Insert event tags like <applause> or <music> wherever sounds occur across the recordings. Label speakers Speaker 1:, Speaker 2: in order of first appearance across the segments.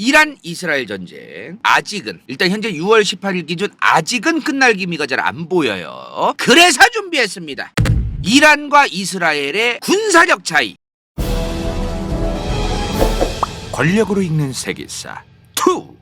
Speaker 1: 이란 이스라엘 전쟁 아직은 일단 현재 6월 18일 기준 아직은 끝날 기미가 잘 안 보여요. 그래서 준비했습니다. 이란과 이스라엘의 군사력 차이. 권력으로 읽는 세계사 2.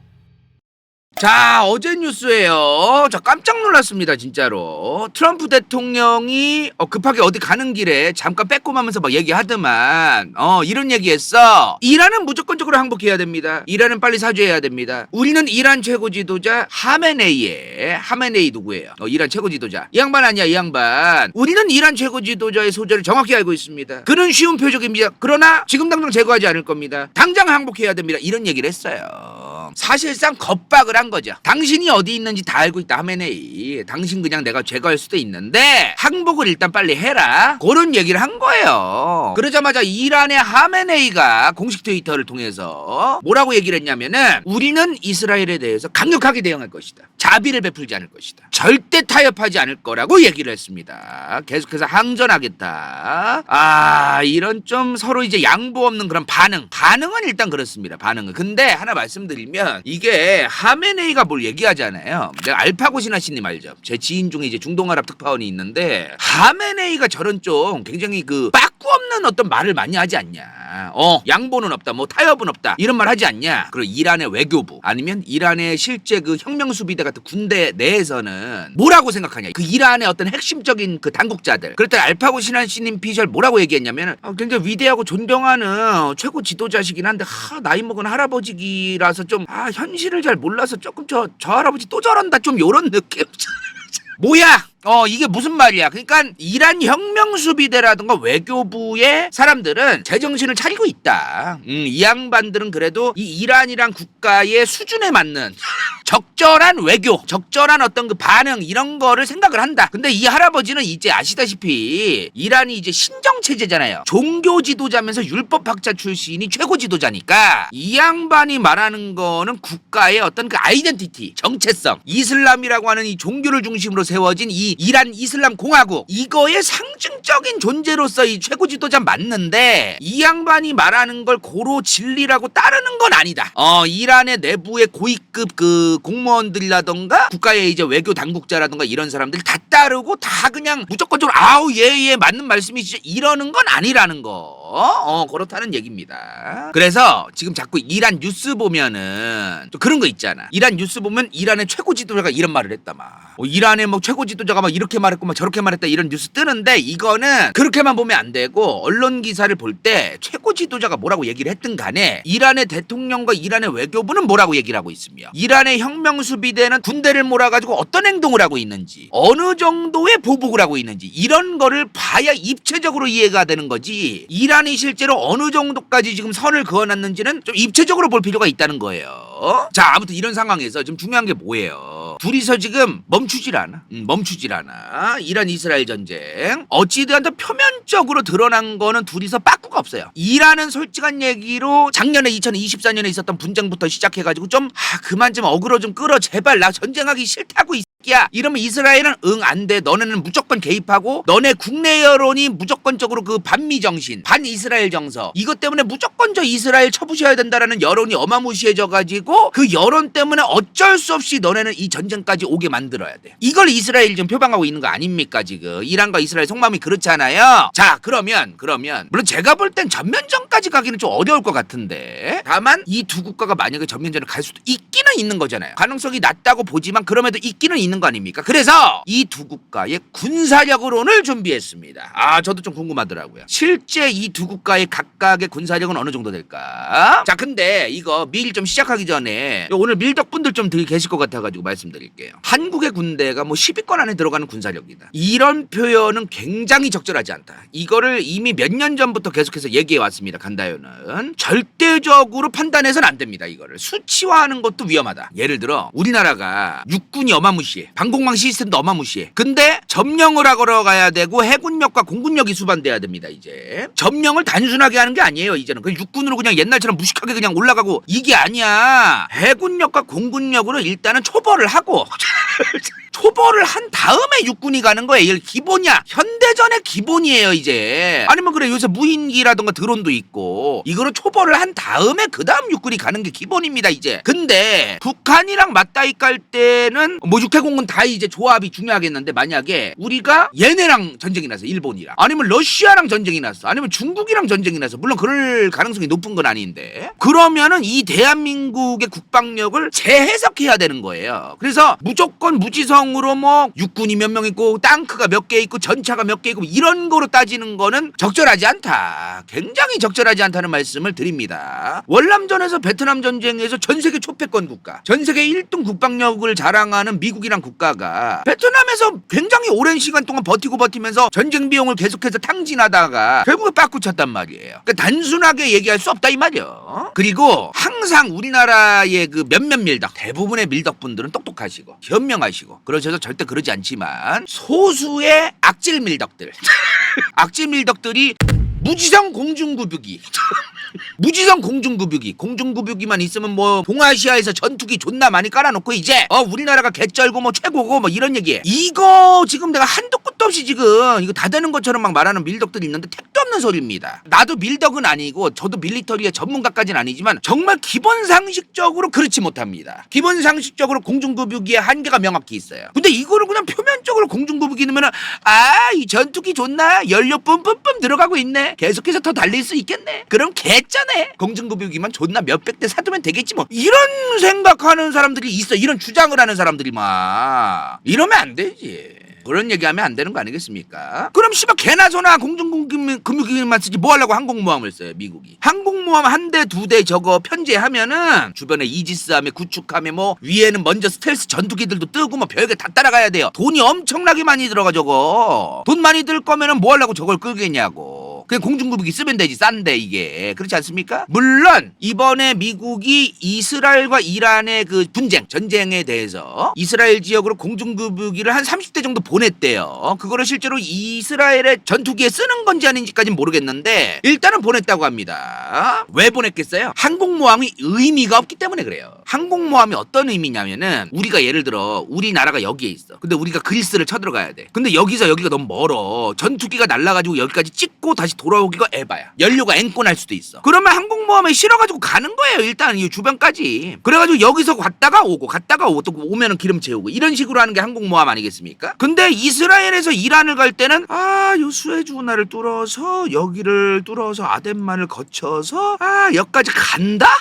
Speaker 1: 자, 어제 뉴스예요. 저 깜짝 놀랐습니다, 진짜로. 트럼프 대통령이 어, 급하게 어디 가는 길에 잠깐 빼꼼하면서 막 얘기하더만, 어, 이런 얘기했어. 이란은 무조건적으로 항복해야 됩니다. 이란은 빨리 사죄해야 됩니다. 우리는 이란 최고 지도자 하메네이의 하메네이 누구예요? 어, 이란 최고 지도자. 이 양반 아니야, 이 양반. 우리는 이란 최고 지도자의 소재를 정확히 알고 있습니다. 그는 쉬운 표적입니다. 그러나 지금 당장 제거하지 않을 겁니다. 당장 항복해야 됩니다. 이런 얘기를 했어요. 사실상 겁박을 한 거죠. 당신이 어디 있는지 다 알고 있다 하메네이. 당신 그냥 내가 제거할 수도 있는데 항복을 일단 빨리 해라. 그런 얘기를 한 거예요. 그러자마자 이란의 하메네이가 공식 트위터를 통해서 뭐라고 얘기를 했냐면은 우리는 이스라엘에 대해서 강력하게 대응할 것이다. 자비를 베풀지 않을 것이다. 절대 타협하지 않을 거라고 얘기를 했습니다. 계속해서 항전하겠다. 아 이런 좀 서로 이제 양보 없는 그런 반응. 반응은 일단 그렇습니다. 반응은. 근데 하나 말씀드리면 이게 하메네이가 뭘 얘기하잖아요. 내가 알파고 신하씨님 알죠? 제 지인 중에 이제 중동아랍 특파원이 있는데 하메네이가 저런 좀 굉장히 그 빠꾸 없는 어떤 말을 많이 하지 않냐. 어 양보는 없다. 뭐 타협은 없다. 이런 말 하지 않냐. 그리고 이란의 외교부 아니면 이란의 실제 그 혁명 수비대 같은 군대 내에서는 뭐라고 생각하냐. 그 이란의 어떤 핵심적인 그 당국자들. 때 알파고 신하씨님 피셜 뭐라고 얘기했냐면은 아, 굉장히 위대하고 존경하는 최고 지도자시긴 한데 하, 나이 먹은 할아버지기라서 좀 아, 현실을 잘 몰라서 조금 저, 저 할아버지 또 저런다 좀 요런 느낌. <laughs> 뭐야? 어 이게 무슨 말이야? 그러니까 이란 혁명 수비대라든가 외교부의 사람들은 제정신을 차리고 있다. 음, 이 양반들은 그래도 이 이란이란 국가의 수준에 맞는 적절한 외교, 적절한 어떤 그 반응 이런 거를 생각을 한다. 근데 이 할아버지는 이제 아시다시피 이란이 이제 신정 체제잖아요. 종교 지도자면서 율법 학자 출신이 최고 지도자니까 이 양반이 말하는 거는 국가의 어떤 그 아이덴티티, 정체성, 이슬람이라고 하는 이 종교를 중심으로 세워진 이 이란 이슬람 공화국 이거의 상징적인 존재로서 이 최고 지도자 맞는데 이 양반이 말하는 걸 고로 진리라고 따르는 건 아니다. 어 이란의 내부의 고위급 그 공무원들이라던가 국가의 이제 외교 당국자라던가 이런 사람들 다 따르고 다 그냥 무조건적으로 아우 예예 맞는 말씀이시죠 이러는 건 아니라는 거. 어 그렇다는 얘기입니다. 그래서 지금 자꾸 이란 뉴스 보면은 또 그런 거 있잖아. 이란 뉴스 보면 이란의 최고 지도자가 이런 말을 했다 막. 어, 이란의 뭐 최고 지도자가 막 이렇게 말했고 막 저렇게 말했다 이런 뉴스 뜨는데 이거는 그렇게만 보면 안 되고 언론 기사를 볼 때 최고 지도자가 뭐라고 얘기를 했든 간에 이란의 대통령과 이란의 외교부는 뭐라고 얘기를 하고 있으며 이란의 혁명 수비대는 군대를 몰아가지고 어떤 행동을 하고 있는지 어느 정도의 보복을 하고 있는지 이런 거를 봐야 입체적으로 이해가 되는 거지 이란이 실제로 어느 정도까지 지금 선을 그어놨는지는 좀 입체적으로 볼 필요가 있다는 거예요. 자 아무튼 이런 상황에서 지금 중요한 게 뭐예요? 둘이서 지금 멈추질 않아. 음, 멈추질 않아. 이란 이스라엘 전쟁. 어찌되었든 표면적으로 드러난 거는 둘이서 빠꾸가 없어요. 이란은 솔직한 얘기로 작년에 2024년에 있었던 분쟁부터 시작해가지고 좀 아, 그만 좀 어그로 좀 끌어 제발 나 전쟁하기 싫다고 이 새끼야. 이러면 이스라엘은 응 안 돼. 너네는 무조건 개입하고 너네 국내 여론이 무조건적으로 그 반미 정신, 반 이스라엘 정서 이것 때문에 무조건 저 이스라엘 쳐부셔야 된다라는 여론이 어마무시해져 가지고 그 여론 때문에 어쩔 수 없이 너네는 이 전쟁까지 오게 만들어야 돼. 이걸 이스라엘 지금 표방하고 있는 거 아닙니까 지금? 이란과 이스라엘 속마음이 그렇잖아요. 자 그러면 그러면 물론 제가 볼 땐 전면전까지 가기는 좀 어려울 것 같은데 다만 이 두 국가가 만약에 전면전을 갈 수도 있기는 있는 거잖아요. 가능성이 낮다고 보지만 그럼에도 있기는 있는 거 아닙니까? 그래서 이 두 국가의 군사력으로는 준비했습니다. 아 저도 좀 궁금하더라고요. 실제 이 두 국가의 각각의 군사력은 어느 정도 될까? 자 근데 이거 밀좀 시작하기 전에 오늘 밀덕분들 좀 계실 것 같아가지고 말씀드릴게요. 한국의 군대가 뭐 10위권 안에 들어가는 군사력이다. 이런 표현은 굉장히 적절하지 않다. 이거를 이미 몇 년 전부터 계속해서 얘기해 왔습니다. 간다요는 절대적으로 판단해서는 안 됩니다. 이거를 수치화하는 것도 위험하다. 예를 들어 우리나라가 육군이 어마무시해, 방공망 시스템도 어마무시해. 근데 점령을 하러 가야 되고 해군력과 공군력이 수반돼야 됩니다. 이제 점령을 단순하게 하는 게 아니에요. 이제는 그 육군으로 그냥 옛날처럼 무식하게 그냥 올라가고 이게 아니야. 해군력과 공군력으로 일단은 초벌을 하고 <laughs> 초벌을 한 다음에 육군이 가는 거예요. 이게 기본이야. 현대전의 기본이에요, 이제. 아니면 그래 요새 무인기라던가 드론도 있고 이거를 초벌을 한 다음에 그 다음 육군이 가는 게 기본입니다, 이제. 근데 북한이랑 맞다이 깔 때는 뭐 육해공군 다 이제 조합이 중요하겠는데 만약에 우리가 얘네랑 전쟁이 나서 일본이랑 아니면 러시아랑 전쟁이 났어 아니면 중국이랑 전쟁이 나서 물론 그럴 가능성이 높은 건 아닌데 그러면은 이 대한민국의 국방력을 재해석해야 되는 거예요. 그래서 무조건 무지성 으로 뭐 육군이 몇 명 있고 땅크가 몇 개 있고 전차가 몇 개 있고 이런 거로 따지는 거는 적절하지 않다. 굉장히 적절하지 않다는 말씀을 드립니다. 월남전에서 베트남 전쟁에서 전 세계 초패권 국가, 전 세계 1등 국방력을 자랑하는 미국이란 국가가 베트남에서 굉장히 오랜 시간 동안 버티고 버티면서 전쟁 비용을 계속해서 탕진하다가 결국에 빠꾸 쳤단 말이에요. 그러니까 단순하게 얘기할 수 없다 이 말이요. 그리고 항상 우리나라의 그 몇몇 밀덕, 대부분의 밀덕분들은 똑똑하시고 현명하시고 그 러셔서 절대 그러지 않지만 소수의 악질 밀덕들, <laughs> 악질 밀덕들이 무지성 공중구뷰기. <laughs> <laughs> 무지성 공중구뷰기. 공중구뷰기만 있으면 뭐 동아시아에서 전투기 존나 많이 깔아놓고 이제 어 우리나라가 개쩔고 뭐 최고고 뭐 이런 얘기. 이거 지금 내가 한도 끝도 없이 지금 이거 다 되는 것처럼 막 말하는 밀덕들이 있는데 택도 없는 소리입니다. 나도 밀덕은 아니고 저도 밀리터리의 전문가까지는 아니지만 정말 기본 상식적으로 그렇지 못합니다. 기본 상식적으로 공중구뷰기의 한계가 명확히 있어요. 근데 이거를 그냥 표면적으로 공중구뷰기 넣으면은 아이 전투기 좋나 연료 뿜뿜뿜 들어가고 있네. 계속해서 더 달릴 수 있겠네. 그럼 개 쩌네 공중구뷰기만 존나 몇백 대 사두면 되겠지 뭐. 이런 생각하는 사람들이 있어. 이런 주장을 하는 사람들이 막. 이러면 안 되지. 그런 얘기하면 안 되는 거 아니겠습니까? 그럼 씨발 개나 소나 공중금융기만 쓰지 뭐 하려고 항공모함을 써요 미국이. 항공모함 한 대 두 대 저거 편제하면은 주변에 이지스함에 구축함에 뭐 위에는 먼저 스텔스 전투기들도 뜨고 뭐 별게 다 따라가야 돼요. 돈이 엄청나게 많이 들어가 저거. 돈 많이 들 거면은 뭐 하려고 저걸 끌겠냐고 그냥 공중구비기 쓰면 되지 싼데 이게 그렇지 않습니까? 물론 이번에 미국이 이스라엘과 이란의 그 분쟁 전쟁에 대해서 이스라엘 지역으로 공중구비기를 한 30대 정도 보냈대요. 그거를 실제로 이스라엘의 전투기에 쓰는 건지 아닌지까지는 모르겠는데 일단은 보냈다고 합니다. 왜 보냈겠어요? 항공모함이 의미가 없기 때문에 그래요. 항공모함이 어떤 의미냐면은 우리가 예를 들어 우리나라가 여기에 있어. 근데 우리가 그리스를 쳐들어가야 돼. 근데 여기서 여기가 너무 멀어. 전투기가 날라가지고 여기까지 찍고 다시 돌아오기가 에바야. 연료가 앵꼬날 수도 있어. 그러면 항공모함에 실어가지고 가는 거예요. 일단 이 주변까지. 그래가지고 여기서 갔다가 오고 갔다가 오고 또 오면은 기름 채우고 이런 식으로 하는 게 항공모함 아니겠습니까? 근데 이스라엘에서 이란을 갈 때는 아요 수에즈 운하를 뚫어서 여기를 뚫어서 아덴만을 거쳐서 아 여기까지 간다? <laughs>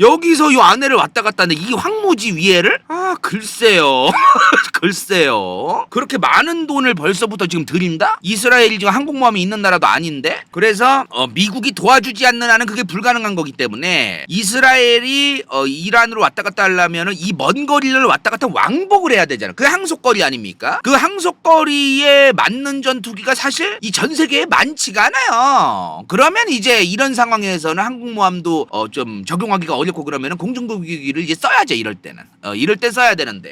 Speaker 1: 여기서 요 안에를 왔다 갔다 하는데 이 황무지 위에를 아 글쎄요. <laughs> 글쎄요. 그렇게 많은 돈을 벌써부터 지금 들인다? 이스라엘이 지금 항공모함이 있는 나라도 아닌데? 그래서 어, 미국이 도와주지 않는 한은 그게 불가능한 거기 때문에 이스라엘이 어, 이란으로 왔다 갔다 하려면은 이 먼 거리를 왔다 갔다 왕복을 해야 되잖아. 그 항속거리 아닙니까? 그 항속거리에 맞는 전투기가 사실 이 전 세계에 많지가 않아요. 그러면 이제 이런 상황에서는 항공모함도 어, 좀 적용하기가 어렵고 그러면은 공중구비기를 이제 써야죠 이럴 때는. 어, 이럴 때 써야 되는데.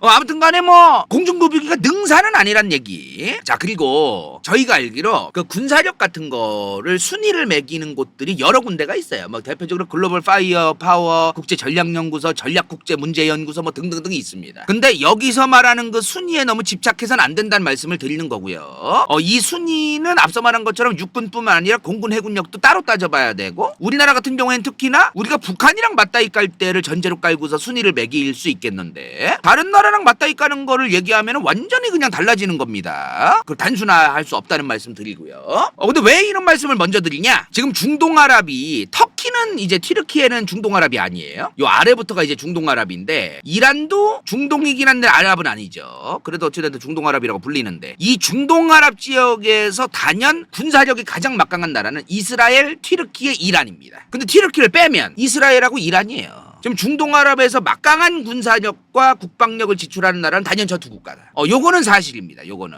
Speaker 1: 어, 아무튼 간에 뭐 공중구비기가 능사는 아니란 얘기. 자 그리고 저희가 알기로 그 군사력 같은 거를 순위를 매기는 곳들이 여러 군데가 있어요. 뭐 대표적으로 글로벌 파이어 파워 국제 전략연구소 전략국제문제연구소 뭐 등등등이 있습니다. 근데 여기서 말하는 그 순위에 너무 집착해서는 안 된다는 말씀을 드리는 거고요. 어, 이 순위는 앞서 말한 것처럼 육군뿐만 아니라 공군 해군력도 따로 따져봐야 되고 우리나라 같은 경우에는 특히나 우리가 북한이랑 맞다이 깔 때를 전제로 깔고서 순위를 매길 수 있겠 는데 다른 나라랑 맞다이 까는 거를 얘기하면 완전히 그냥 달라지는 겁니다. 그 단순화할 수 없다는 말씀 드리고요. 어 근데 왜 이런 말씀을 먼저 드리냐? 지금 중동아랍이 터키는 이제 튀르키예는 중동아랍이 아니에요. 요 아래부터가 이제 중동아랍인데 이란도 중동이긴 한데 아랍은 아니죠. 그래도 어찌됐든 중동아랍이라고 불리는데 이 중동아랍 지역에서 단연 군사력이 가장 막강한 나라는 이스라엘, 튀르키예, 이란입니다. 근데 튀르키를 빼면 이스라엘하고 이란이에요. 지금 중동아랍에서 막강한 군사력과 국방력을 지출하는 나라는 단연 저두 국가다. 어, 요거는 사실입니다. 요거는.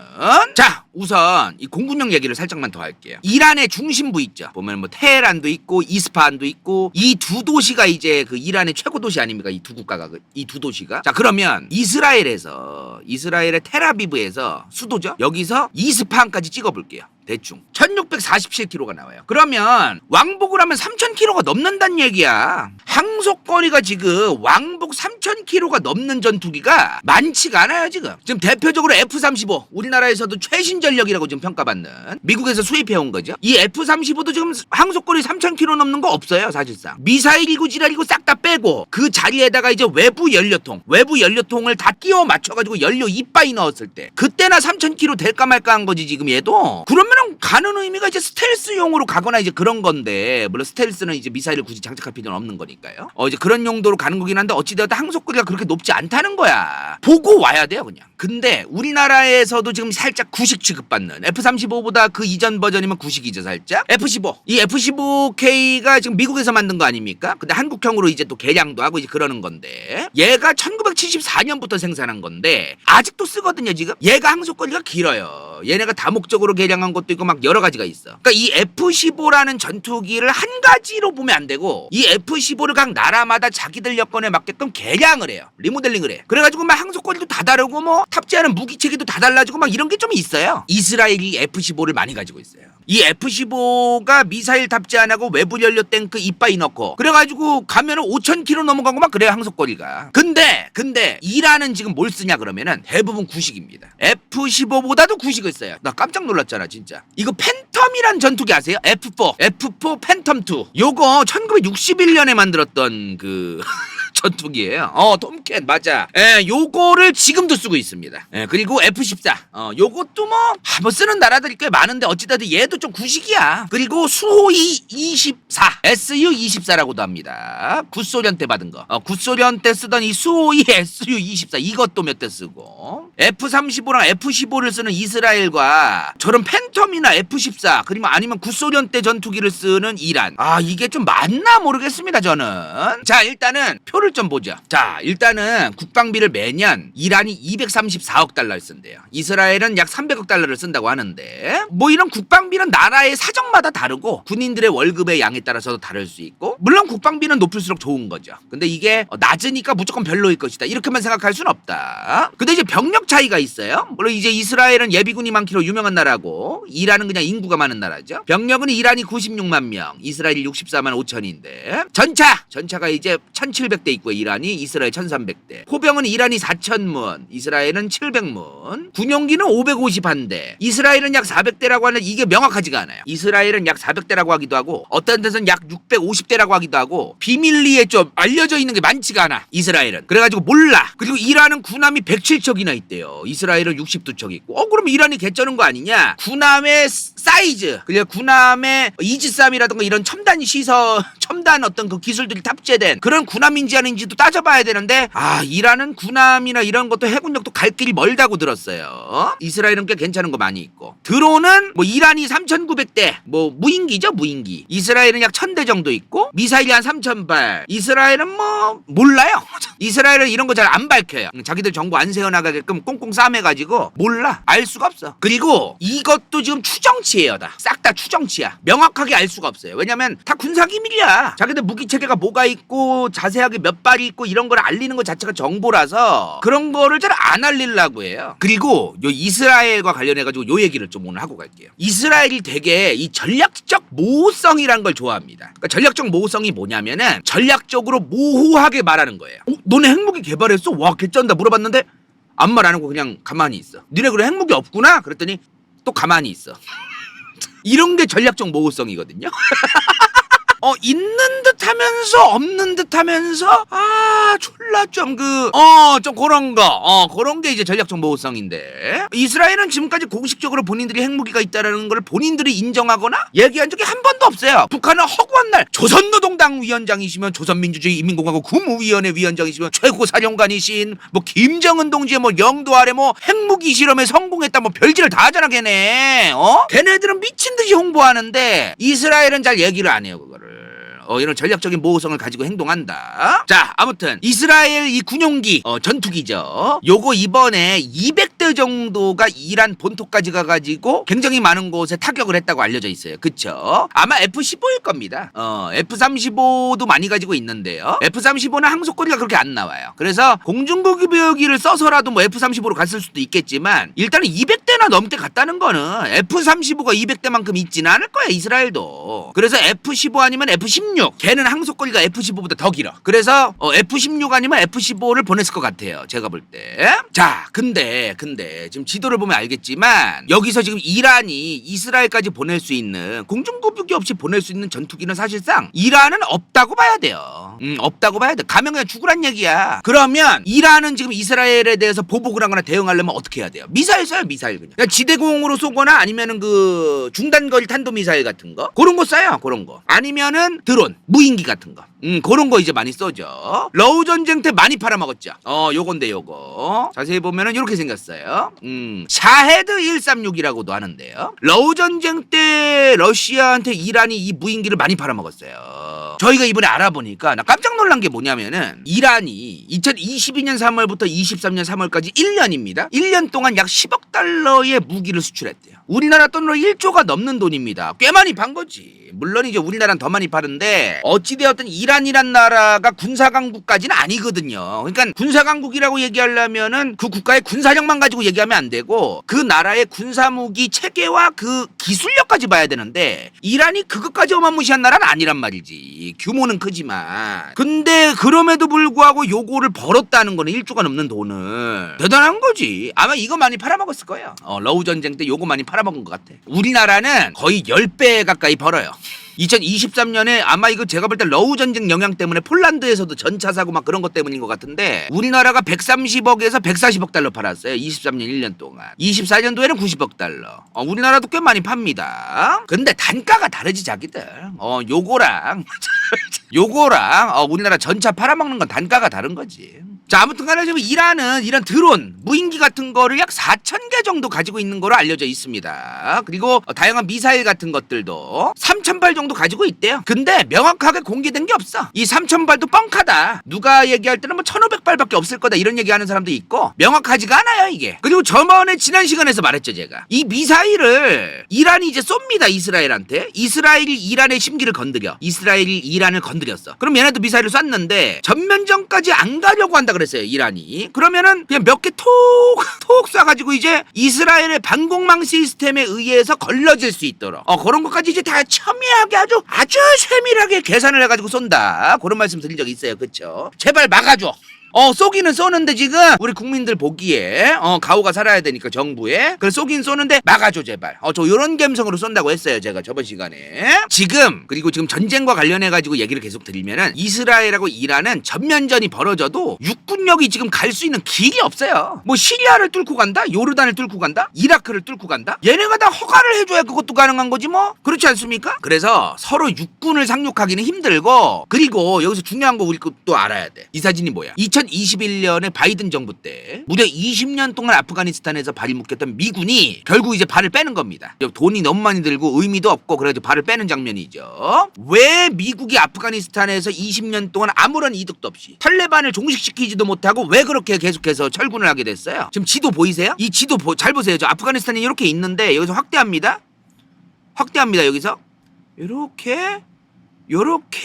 Speaker 1: 자, 우선 이 공군력 얘기를 살짝만 더 할게요. 이란의 중심부 있죠. 보면 뭐 테헤란도 있고 이스파한도 있고 이 두 도시가 이제 그 이란의 최고 도시 아닙니까? 이 두 국가가 이 두 도시가. 자, 그러면 이스라엘에서 이스라엘의 테라비브에서 수도죠. 여기서 이스파한까지 찍어 볼게요. 대충 1647km가 나와요. 그러면 왕복을 하면 3000km가 넘는다는 얘기야. 항 항속거리가 지금 왕복 3,000km가 넘는 전투기가 많지가 않아요 지금. 지금 대표적으로 F-35 우리나라에서도 최신 전 력이라고 지금 평가받는 미국에서 수입해온 거죠. 이 F-35도 지금 항속거리 3,000km 넘는 거 없어요 사실상. 미사일이고 지랄이고 싹 다 빼고 그 자리에다가 이제 외부 연료통, 외부 연료통을 다 끼워 맞춰가지고 연료 이빠이 넣었을 때 그때나 3,000km 될까 말까 한 거지 지금 얘도. 그러면은 가는 의미가 이제 스텔스용으로 가거나 이제 그런 건데 물론 스텔스는 이제 미사일을 굳이 장착할 필요는 없는 거니까요. 어 이제 그런 용도로 가는 거긴 한데 어찌되었든 항속거리가 그렇게 높지 않다는 거야. 보고 와야 돼요 그냥. 근데 우리나라에서도 지금 살짝 구식 취급받는 F-35보다 그 이전 버전이면 구식이죠 살짝. F-15 이 F-15K가 지금 미국에서 만든 거 아닙니까? 근데 한국형으로 이제 또 개량도 하고 이제 그러는 건데 얘가 1974년부터 생산한 건데 아직도 쓰거든요 지금. 얘가 항속 거리가 길어요. 얘네가 다목적으로 개량한 것도 있고 막 여러 가지가 있어. 그러니까 이 F-15라는 전투기를 한 가지로 보면 안 되고 이 F-15를 각 나라마다 자기들 여건에 맞게끔 개량을 해요. 리모델링을 해. 그래가지고 막 항속거리도 다 다르고 뭐 탑재하는 무기 체계도 다 달라지고 막 이런 게 좀 있어요. 이스라엘이 F-15를 많이 가지고 있어요. 이 F-15가 미사일 탑재 안 하고 외부 연료 탱크 이빠이 넣고 그래가지고 가면은 5,000km 넘어가고 막 그래요 항속거리가. 근데 근데 이란은 지금 뭘 쓰냐 그러면은 대부분 구식입니다. F-15보다도 구식을 써요. 나 깜짝 놀랐잖아 진짜. 이거 팬텀이란 전투기 아세요? F4, F4 팬텀 2. 요거 1961년에 만들었던 그 <laughs> 전투기예요. 어, 톰캣 맞아. 예, 요거를 지금도 쓰고 있습니다. 예, 그리고 F14. 어, 요것도 뭐, 아, 뭐 쓰는 나라들이 꽤 많은데 어찌됐든 얘도 좀 구식이야. 그리고 수호이 24, SU 24라고도 합니다. 구소련 때 받은 거. 어, 구소련 때 쓰던 이 수호이 SU 24 이것도 몇 대 쓰고 F35랑 F15를 쓰는 이스라엘과 저런 팬텀이나 F14 그리고 아니면 구소련 때 전투기를 쓰는 이란. 아, 이게 좀 맞나 모르겠습니다, 저는. 자, 일단은 표를 좀 보죠. 자, 일단은 국방비를 매년 이란이 234억 달러를 쓴대요. 이스라엘은 약 300억 달러를 쓴다고 하는데 뭐 이런 국방비는 나라의 사정마다 다르고 군인들의 월급의 양에 따라서도 다를 수 있고 물론 국방비는 높을수록 좋은 거죠. 근데 이게 어, 낮으니까 무조건 별로일 것이다. 이렇게만 생각할 수는 없다. 근데 이제 병력 차이가 있어요. 물론 이제 이스라엘은 예비군이 많기로 유명한 나라고 이란은 그냥 인구가 많은 나라죠. 병력은 이란이 96만 명, 이스라엘이 64만 5천인데 전차 전차가 이제 1,700대 있고 이란이 이스라엘 1,300대. 포병은 이란이 4,000문, 이스라엘은 700문. 군용기는 551대. 이스라엘은 약 400대라고 하는 이게 명확하지가 않아요. 이스라엘은 약 400대라고 하기도 하고 어떤 데서는 약 650대라고 하기도 하고 비밀리에 좀 알려져 있는 게 많지가 않아. 이스라엘은. 그래 가지고 몰라. 그리고 이란은 군함이 107척이나 있대요. 이스라엘은 62척 있고. 어 그럼 이란이 개쩌는 거 아니냐? 군함의 사이즈, 그리고 군함의 이지삼이라든가 이런 첨단 시설, <laughs> 첨단 어떤 그 기술들이 탑재된 그런 군함인지 아닌지도 따져봐야 되는데 아 이란은 군함이나 이런 것도 해군력도 갈 길이 멀다고 들었어요. 이스라엘은 꽤 괜찮은 거 많이 있고 드론은 뭐 이란이 3,900대 뭐 무인기죠 무인기. 이스라엘은 약 1,000대 정도 있고 미사일이 한 3,000발. 이스라엘은 뭐 몰라요. <laughs> 이스라엘은 이런 거 잘 안 밝혀요. 자기들 정보 안 세워나가게끔 꽁꽁 싸매가지고 몰라 알 수가 없어. 그리고 이것도 지금 추정치예요 다. 싹 다 추정치야. 명확하게 알 수가 없어요. 왜냐면 다 군사 기밀이야. 자기들 무기 체계가 뭐가 있고 자세하게 몇 발이 있고 이런 걸 알리는 것 자체가 정보라서 그런 거를 잘 안 알리려고 해요. 그리고 요 이스라엘과 관련해 가지고 요 얘기를 좀 오늘 하고 갈게요. 이스라엘이 되게 이 전략적 모호성이란 걸 좋아합니다. 그러니까 전략적 모호성이 뭐냐면은 전략적으로 모호하게 말하는 거예요. 어, 너네 핵무기 개발했어? 와 개쩐다 물어봤는데 안 하고 그냥 가만히 있어. 니네 그래 핵무기 없구나? 그랬더니 또 가만히 있어. <laughs> 이런 게 전략적 모호성이거든요. <laughs> 어 있는 듯 하면서 없는 듯 하면서 아 졸라 좀 그 어 좀 그런 거어 그런 게 이제 전략적 모호성인데. 이스라엘은 지금까지 공식적으로 본인들이 핵무기가 있다라는 걸 본인들이 인정하거나 얘기한 적이 한 번도 없어요. 북한은 허구한 날 조선노동당 위원장이시면 조선민주주의 인민공화국 국무위원회 위원장이시면 최고사령관이신 뭐 김정은 동지의 뭐 영도 아래 뭐 핵무기 실험에 성공했다 뭐 별짓을 다 하잖아 걔네. 어? 걔네들은 미친 듯이 홍보하는데 이스라엘은 잘 얘기를 안 해요 그거를 어, 이런 전략적인 모호성을 가지고 행동한다. 자, 아무튼 이스라엘 이 군용기 어, 전투기죠. 요거 이번에 200대 군대 정도가 이란 본토까지 가가지고 굉장히 많은 곳에 타격을 했다고 알려져 있어요. 그쵸? 아마 F-15일 겁니다. 어, F-35도 많이 가지고 있는데요. F-35는 항속거리가 그렇게 안 나와요. 그래서 공중보기비기를 써서라도 뭐 F-35로 갔을 수도 있겠지만 일단은 200대나 넘게 갔다는 거는 F-35가 200대만큼 있지는 않을 거야 이스라엘도. 그래서 F-15 아니면 F-16. 걔는 항속거리가 F-15보다 더 길어. 그래서 어, F-16 아니면 F-15를 보냈을 것 같아요. 제가 볼 때. 자, 근데 근데 지금 지도를 보면 알겠지만 여기서 지금 이란이 이스라엘까지 보낼 수 있는 공중보급기 없이 보낼 수 있는 전투기는 사실상 이란은 없다고 봐야 돼요. 음, 없다고 봐야 돼. 가면 그냥 죽으란 얘기야. 그러면 이란은 지금 이스라엘에 대해서 보복을 하거나 대응하려면 어떻게 해야 돼요? 미사일 쏴요, 미사일 그냥. 그냥 지대공으로 쏘거나 아니면은 그 중단거리 탄도 미사일 같은 거. 그런 거 쏴요, 그런 거. 아니면은 드론, 무인기 같은 거. 음, 그런 거 이제 많이 써죠. 러우 전쟁 때 많이 팔아먹었죠. 어, 요건데 요거. 자세히 보면은 이렇게 생겼어요. 음, 샤헤드 136이라고도 하는데요. 러우 전쟁 때 러시아한테 이란이 이 무인기를 많이 팔아먹었어요. 저희가 이번에 알아보니까 나 깜짝 놀란 게 뭐냐면은 이란이 2022년 3월부터 23년 3월까지 1년입니다. 1년 동안 약 10억 달러의 무기를 수출했대요. 우리나라 돈으로 1조가 넘는 돈입니다. 꽤 많이 판 거지. 물론 이제 우리나라는 더 많이 파는데 어찌되었든 이란이란 나라가 군사강국까지는 아니거든요. 그러니까 군사강국이라고 얘기하려면은 그 국가의 군사력만 가지고 얘기하면 안 되고 그 나라의 군사무기 체계와 그 기술력까지 봐야 되는데 이란이 그것까지 어마무시한 나라는 아니란 말이지. 규모는 크지만. 근데 그럼에도 불구하고 요거를 벌었다는 거는 1조가 넘는 돈을 대단한 거지. 아마 이거 많이 팔아먹었을 거예요. 어, 러우 전쟁 때 요거 많이 팔아먹은 것 같아. 우리나라는 거의 10배 가까이 벌어요. 2023년에 아마 이거 제가 볼 때 러우 전쟁 영향 때문에 폴란드에서도 전차 사고 막 그런 것 때문인 것 같은데 우리나라가 130억에서 140억 달러 팔았어요. 23년 1년 동안. 24년도에는 90억 달러. 어, 우리나라도 꽤 많이 팝니다. 근데 단가가 다르지 자기들. 어, 요거랑 <laughs> 요거랑 어, 우리나라 전차 팔아먹는 건 단가가 다른 거지. 자 아무튼 간에 지금 이란은 이런 드론 무인기 같은 거를 약 4천 개 정도 가지고 있는 거로 알려져 있습니다. 그리고 어, 다양한 미사일 같은 것들도 3천 발 정도 가지고 있대요. 근데 명확하게 공개된 게 없어. 이 3천 발도 뻥카다. 누가 얘기할 때는 뭐 1,500발밖에 없을 거다 이런 얘기하는 사람도 있고 명확하지가 않아요 이게. 그리고 저번에 지난 시간에서 말했죠 제가. 이 미사일을 이란이 이제 쏩니다 이스라엘한테. 이스라엘이 이란의 심기를 건드려. 이스라엘이 이란을 건드렸어. 그럼 얘네도 미사일을 쐈는데 전면전까지 안 가려고 한다 그랬어요 이란이. 그러면은 그냥 몇 개 톡 <laughs> 톡 쏴가지고 이제 이스라엘의 방공망 시스템에 의해서 걸러질 수 있도록. 어 그런 것까지 이제 다 첨예하게 아주 아주 세밀하게 계산을 해가지고 쏜다. 그런 말씀 드린 적 있어요. 그쵸? 제발 막아줘 어 쏘기는 쏘는데 지금 우리 국민들 보기에 어 가오가 살아야 되니까 정부에. 그래서 쏘긴 쏘는데 막아줘 제발. 어저 요런 감성으로 쏜다고 했어요 제가 저번 시간에. 지금 그리고 지금 전쟁과 관련해 가지고 얘기를 계속 드리면은 이스라엘하고 이란은 전면전이 벌어져도 육군력이 지금 갈 수 있는 길이 없어요. 뭐 시리아를 뚫고 간다? 요르단을 뚫고 간다? 이라크를 뚫고 간다? 얘네가 다 허가를 해줘야 그것도 가능한 거지 뭐? 그렇지 않습니까? 그래서 서로 육군을 상륙하기는 힘들고 그리고 여기서 중요한 거 우리 또 알아야 돼이 사진이 뭐야 2021년에 바이든 정부 때 무려 20년 동안 아프가니스탄에서 발이 묶였던 미군이 결국 이제 발을 빼는 겁니다. 돈이 너무 많이 들고 의미도 없고 그래도 발을 빼는 장면이죠. 왜 미국이 아프가니스탄에서 20년 동안 아무런 이득도 없이 탈레반을 종식시키지도 못하고 왜 그렇게 계속해서 철군을 하게 됐어요? 지금 지도 보이세요? 이 지도 보- 잘 보세요. 저 아프가니스탄이 이렇게 있는데 여기서 확대합니다. 확대합니다. 여기서 이렇게 요렇게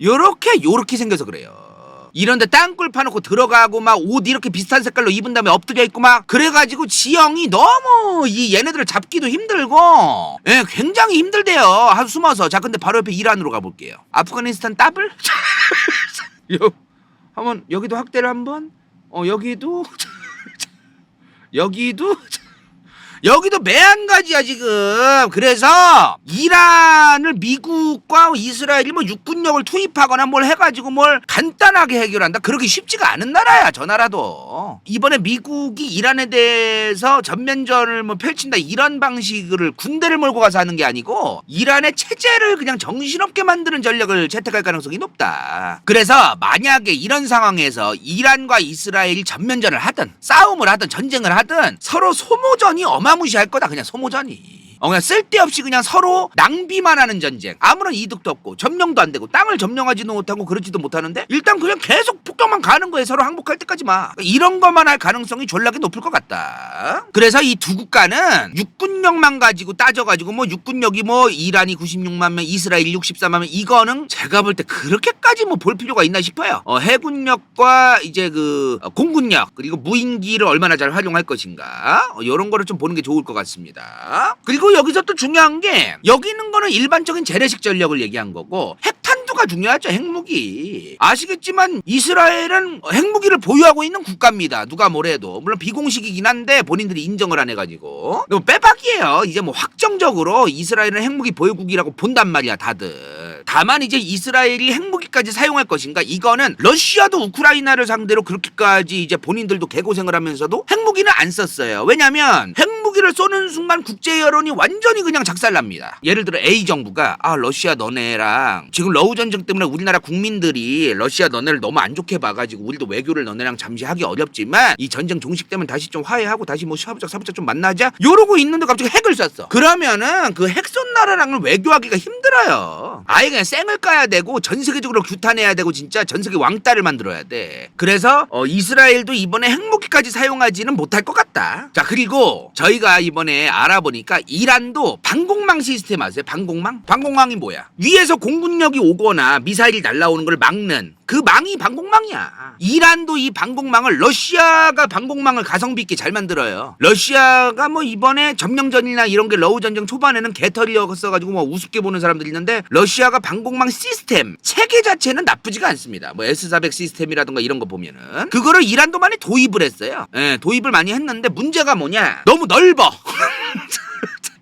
Speaker 1: 요렇게 요렇게 생겨서 그래요. 이런데 땅굴 파놓고 들어가고 막 옷 이렇게 비슷한 색깔로 입은 다음에 엎드려 있고 막 그래가지고 지형이 너무 이 얘네들을 잡기도 힘들고 예 굉장히 힘들대요. 한 숨어서. 자 근데 바로 옆에 이란으로 가볼게요. 아프가니스탄 더블? <laughs> 요 한번 여기도 확대를 한번. 어 여기도. <laughs> 여기도 여기도 매한가지야 지금. 그래서 이란을 미국과 이스라엘이 뭐 육군력을 투입하거나 뭘 해가지고 뭘 간단하게 해결한다? 그러기 쉽지가 않은 나라야 저 나라도. 이번에 미국이 이란에 대해서 전면전을 뭐 펼친다 이런 방식을 군대를 몰고 가서 하는 게 아니고 이란의 체제를 그냥 정신없게 만드는 전략을 채택할 가능성이 높다. 그래서 만약에 이런 상황에서 이란과 이스라엘이 전면전을 하든 싸움을 하든 전쟁을 하든 서로 소모전이 어마 무시할 거다. 그냥 소모전이 어, 그냥 쓸데없이 그냥 서로 낭비만 하는 전쟁. 아무런 이득도 없고 점령도 안 되고 땅을 점령하지도 못하고 그러지도 못하는데 일단 그냥 계속 폭격만 가는 거예요. 서로 항복할 때까지만. 이런 것만 할 가능성이 졸라게 높을 것 같다. 그래서 이 두 국가는 육군력만 가지고 따져가지고 뭐 육군력이 뭐 이란이 96만 명, 이스라엘 64만 명 이거는 제가 볼 때 그렇게까지 뭐 볼 필요가 있나 싶어요. 어, 해군력과 이제 그 어, 공군력 그리고 무인기를 얼마나 잘 활용할 것인가 어, 이런 거를 좀 보는 게 좋을 것 같습니다. 그리고 여기서 또 중요한 게 여기 있는 거는 일반적인 재래식 전력을 얘기한 거고 핵탄두가 중요하죠 핵무기. 아시겠지만 이스라엘은 핵무기를 보유하고 있는 국가입니다. 누가 뭐래도. 물론 비공식이긴 한데 본인들이 인정을 안 해가지고. 뭐 빼박이에요. 이제 뭐 확정적으로 이스라엘은 핵무기 보유국이라고 본단 말이야 다들 다만 이제 이스라엘이 핵무기까지 사용할 것인가 이거는 러시아도 우크라이나를 상대로 그렇게까지 이제 본인들도 개고생을 하면서도 핵무기는 안 썼어요. 왜냐면 핵무기를 쏘는 순간 국제 여론이 완전히 그냥 작살납니다. 예를 들어 A 정부가 아 러시아 너네랑 지금 러우 전쟁 때문에 우리나라 국민들이 러시아 너네를 너무 안 좋게 봐가지고 우리도 외교를 너네랑 잠시 하기 어렵지만 이 전쟁 종식되면 다시 좀 화해하고 다시 뭐 사부작 사부작 좀 만나자. 요러고 있는데 갑자기 핵을 쐈어. 그러면은 그 핵 쏜 나라랑은 외교하기가 힘들어요. 아예 그냥 쌩을 까야 되고 전 세계적으로 규탄해야 되고 진짜 전 세계 왕따를 만들어야 돼. 그래서 어, 이스라엘도 이번에 핵무기까지 사용하지는 못할 것 같다. 자 그리고 저희가 이번에 알아보니까 이란도 방공망 시스템 아세요? 방공망? 방공망이 뭐야? 위에서 공군력이 오거나 미사일이 날라오는 걸 막는 그 망이 방공망이야. 이란도 이 방공망을 러시아가 방공망을 가성비 있게 잘 만들어요. 러시아가 뭐 이번에 점령전이나 이런 게 러우 전쟁 초반에는 개털이었어가지고 뭐 우습게 보는 사람들이 있는데 러시아가 방공망 시스템 체계 자체는 나쁘지가 않습니다. 뭐 S400 시스템이라든가 이런 거 보면은 그거를 이란도 많이 도입을 했어요. 예, 도입을 많이 했는데 문제가 뭐냐? 너무 넓어. <laughs>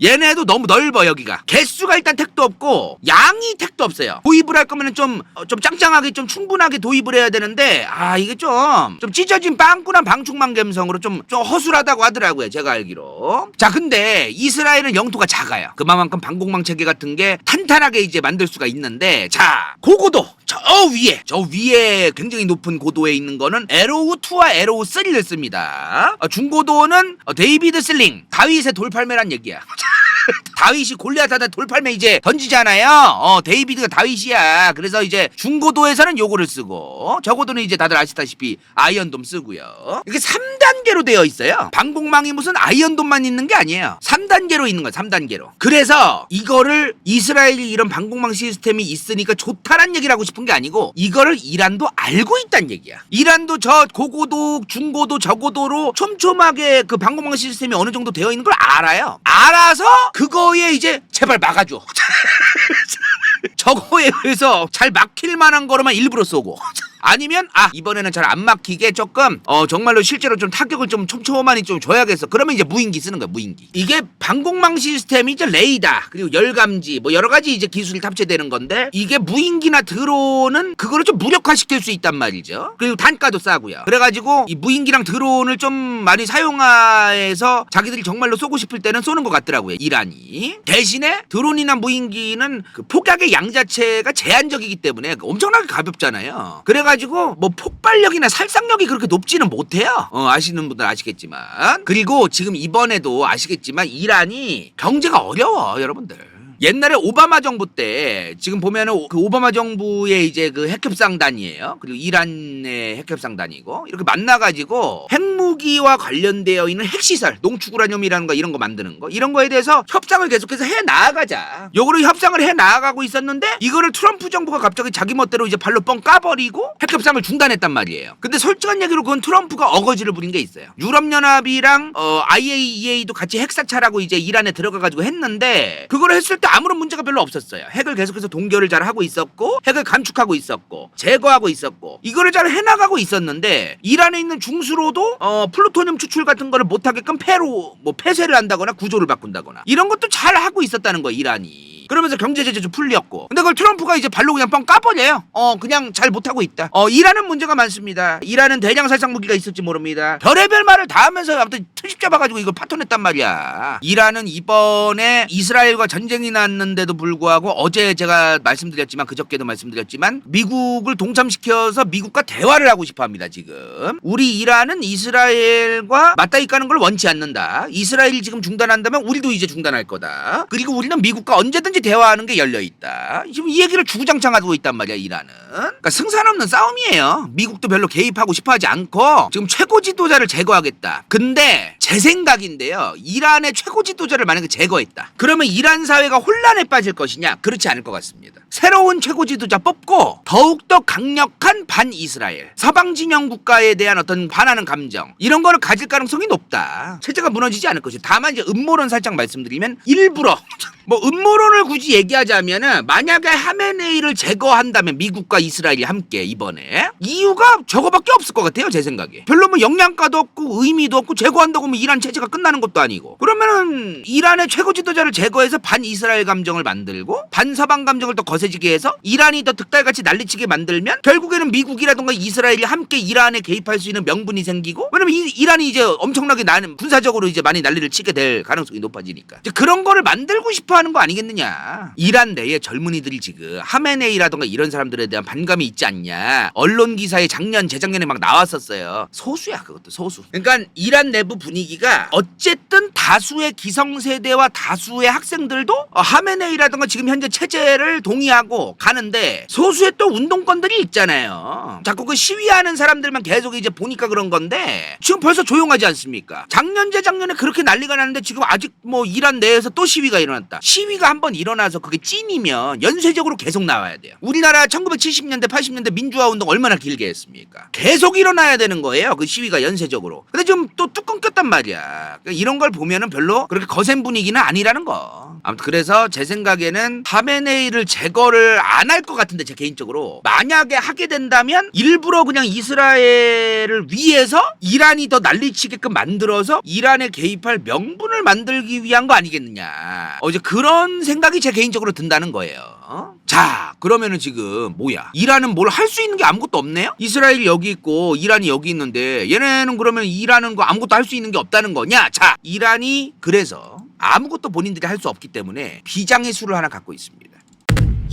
Speaker 1: 얘네도 너무 넓어 여기가. 개수가 일단 택도 없고 양이 택도 없어요. 도입을 할 거면은 좀 어, 좀 짱짱하게 좀 충분하게 도입을 해야 되는데 아 이게 좀좀 찢어진 빵꾸난 방충망 감성으로 좀 좀 허술하다고 하더라고요 제가 알기로. 자 근데 이스라엘은 영토가 작아요. 그만큼 방공망 체계 같은 게 탄탄하게 이제 만들 수가 있는데 자 고고도 저 위에 저 위에 굉장히 높은 고도에 있는 거는 에로우 2와 에로우 3를 씁니다. 어, 중고도는 어, 데이비드 슬링 다윗의 돌팔매란 얘기야 <laughs> <laughs> 다윗이 골리앗한테 돌팔매 이제 던지잖아요. 어, 데이비드가 다윗이야. 그래서 이제 중고도에서는 요거를 쓰고 저고도는 이제 다들 아시다시피 아이언돔 쓰고요. 이게 3단계로 되어 있어요. 방공망이 무슨 아이언돔만 있는 게 아니에요. 3단계로 있는 거야. 3단계로. 그래서 이거를 이스라엘이 이런 방공망 시스템이 있으니까 좋다란 얘기를 하고 싶은 게 아니고 이거를 이란도 알고 있다는 얘기야. 이란도 저 고고도, 중고도, 저고도로 촘촘하게 그 방공망 시스템이 어느 정도 되어 있는 걸 알아요. 알아서 그거에 이제 제발 막아줘. <laughs> 저거에 의해서 잘 막힐 만한 거로만 일부러 쏘고. 아니면 아 이번에는 잘 안 막히게 조금 어 정말로 실제로 좀 타격을 좀 촘촘하니 좀 줘야겠어. 그러면 이제 무인기 쓰는 거야 무인기. 이게 방공망 시스템이 이제 레이다 그리고 열감지 뭐 여러 가지 이제 기술이 탑재되는 건데 이게 무인기나 드론은 그거를 좀 무력화시킬 수 있단 말이죠. 그리고 단가도 싸고요. 그래가지고 이 무인기랑 드론을 좀 많이 사용해서 자기들이 정말로 쏘고 싶을 때는 쏘는 것 같더라고요 이란이. 대신에 드론이나 무인기는 그 폭약의 양 자체가 제한적이기 때문에 엄청나게 가볍잖아요. 그래 가지고 뭐 폭발력이나 살상력이 그렇게 높지는 못해요. 어, 아시는 분들 아시겠지만. 그리고 지금 이번에도 아시겠지만 이란이 경제가 어려워 여러분들 옛날에 오바마 정부 때 지금 보면은 그 오바마 정부의 이제 그 핵협상단이에요. 그리고 이란의 핵협상단이고 이렇게 만나가지고 핵무기와 관련되어 있는 핵시설, 농축우라늄이라는 거 이런 거 만드는 거 이런 거에 대해서 협상을 계속해서 해 나아가자. 요거를 협상을 해 나아가고 있었는데 이거를 트럼프 정부가 갑자기 자기 멋대로 이제 발로 뻥 까버리고 핵협상을 중단했단 말이에요. 근데 솔직한 얘기로 그건 트럼프가 어거지를 부린 게 있어요. 유럽연합이랑 어, IAEA도 같이 핵사찰하고 이제 이란에 들어가가지고 했는데 그걸 했을 때 아무런 문제가 별로 없었어요. 핵을 계속해서 동결을 잘 하고 있었고 핵을 감축하고 있었고 제거하고 있었고 이거를 잘 해나가고 있었는데 이란에 있는 중수로도 어, 플루토늄 추출 같은 거를 못하게끔 폐로 뭐 폐쇄를 한다거나 구조를 바꾼다거나 이런 것도 잘 하고 있었다는 거예요 이란이. 그러면서 경제 제재 좀 풀렸고. 근데 그걸 트럼프가 이제 발로 그냥 뻥 까버려요. 어 그냥 잘 못하고 있다. 어 이라는 문제가 많습니다. 이라는 대량 살상 무기가 있을지 모릅니다. 별의별 말을 다 하면서 아무튼 트집 잡아가지고 이걸 파토냈단 말이야. 이라는 이번에 이스라엘과 전쟁이 났는데도 불구하고 어제 제가 말씀드렸지만 그저께도 말씀드렸지만 미국을 동참시켜서 미국과 대화를 하고 싶어합니다 지금. 우리 이란은 이스라엘과 맞다이 까는 걸 원치 않는다. 이스라엘이 지금 중단한다면 우리도 이제 중단할 거다. 그리고 우리는 미국과 언제든지 대화하는 게 열려 있다. 지금 이 얘기를 주구장창 하고 있단 말이야 이란은. 그러니까 승산 없는 싸움이에요. 미국도 별로 개입하고 싶어하지 않고 지금 최고 지도자를 제거하겠다. 근데 제 생각인데요. 이란의 최고 지도자를 만약에 제거했다. 그러면 이란 사회가 혼란에 빠질 것이냐? 그렇지 않을 것 같습니다. 새로운 최고 지도자 뽑고 더욱더 강력한 반 이스라엘 서방 진영 국가에 대한 어떤 반하는 감정 이런 거를 가질 가능성이 높다. 체제가 무너지지 않을 것이. 다만 이제 음모론 살짝 말씀드리면 일부러 <laughs> 뭐 음모론을 굳이 얘기하자면은 만약에 하메네이를 제거한다면 미국과 이스라엘이 함께 이번에 이유가 저거밖에 없을 것 같아요 제 생각에. 별로 뭐 영양가도 없고 의미도 없고 제거한다고 하면 이란 체제가 끝나는 것도 아니고. 그러면은 이란의 최고 지도자를 제거해서 반 이스라엘 감정을 만들고 반 서방 감정을 더 거세지게 해서 이란이 더 득달같이 난리치게 만들면 결국에는 미국이라든가 이스라엘이 함께 이란에 개입할 수 있는 명분이 생기고 왜냐면 이, 이란이 이제 엄청나게 나는 군사적으로 이제 많이 난리를 치게 될 가능성이 높아지니까. 이제 그런 거를 만들고 싶어 하는 거 아니겠느냐 이란 내에 젊은이들이 지금 하메네이라든가 이런 사람들에 대한 반감이 있지 않냐. 언론 기사에 작년 재작년에 막 나왔었어요. 소수야 그것도 소수. 그러니까 이란 내부 분위기가 어쨌든 다수의 기성세대와 다수의 학생들도 어, 하메네이라든가 지금 현재 체제를 동의하고 가는데 소수의 또 운동권들이 있잖아요. 자꾸 그 시위하는 사람들만 계속 이제 보니까 그런 건데 지금 벌써 조용하지 않습니까? 작년 재작년에 그렇게 난리가 났는데 지금 아직 뭐 이란 내에서 또 시위가 일어났다. 시위가 한번 일어 나서 그게 찐이면 연쇄적으로 계속 나와야 돼요. 우리나라 1970년대 80년대 민주화 운동 얼마나 길게 했습니까? 계속 일어나야 되는 거예요 그 시위가 연쇄적으로. 근데 지금 또 뚜껑 꼈단 말이야. 그러니까 이런 걸 보면은 별로 그렇게 거센 분위기는 아니라는 거. 아무튼 그래서 제 생각에는 하메네이를 제거를 안 할 것 같은데 제 개인적으로. 만약에 하게 된다면 일부러 그냥 이스라엘을 위해서 이란이 더 난리치게끔 만들어서 이란에 개입할 명분을 만들기 위한 거 아니겠느냐. 어제 그런 생각이 제 개인적으로 든다는 거예요. 어? 자 그러면은 지금 뭐야? 이란은 뭘 할 수 있는 게 아무것도 없네요? 이스라엘이 여기 있고 이란이 여기 있는데 얘네는 그러면 이란은 거 아무것도 할 수 있는 게 없다는 거냐? 자 이란이 그래서 아무것도 본인들이 할 수 없기 때문에 비장의 수를 하나 갖고 있습니다.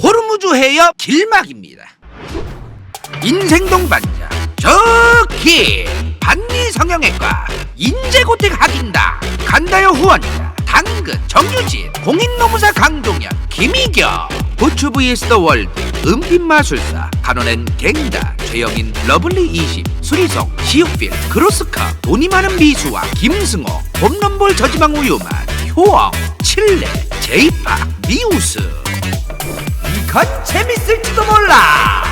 Speaker 1: 호르무즈 해협 길막입니다. 인생 동반자 저기 반리 성형외과 인재고택 학인다. 간다요 후원자 당근 정유진 공인노무사 강동현 김희경. 부추 vs 더 월드 은빛마술사 간호는 갱다 최영인 러블리 20 수리성 시옥필 크로스카 돈이 많은 미수와 김승호 홈런볼 저지방 우유맛 효왕 칠레 제이파 미우스. 이건 재밌을지도 몰라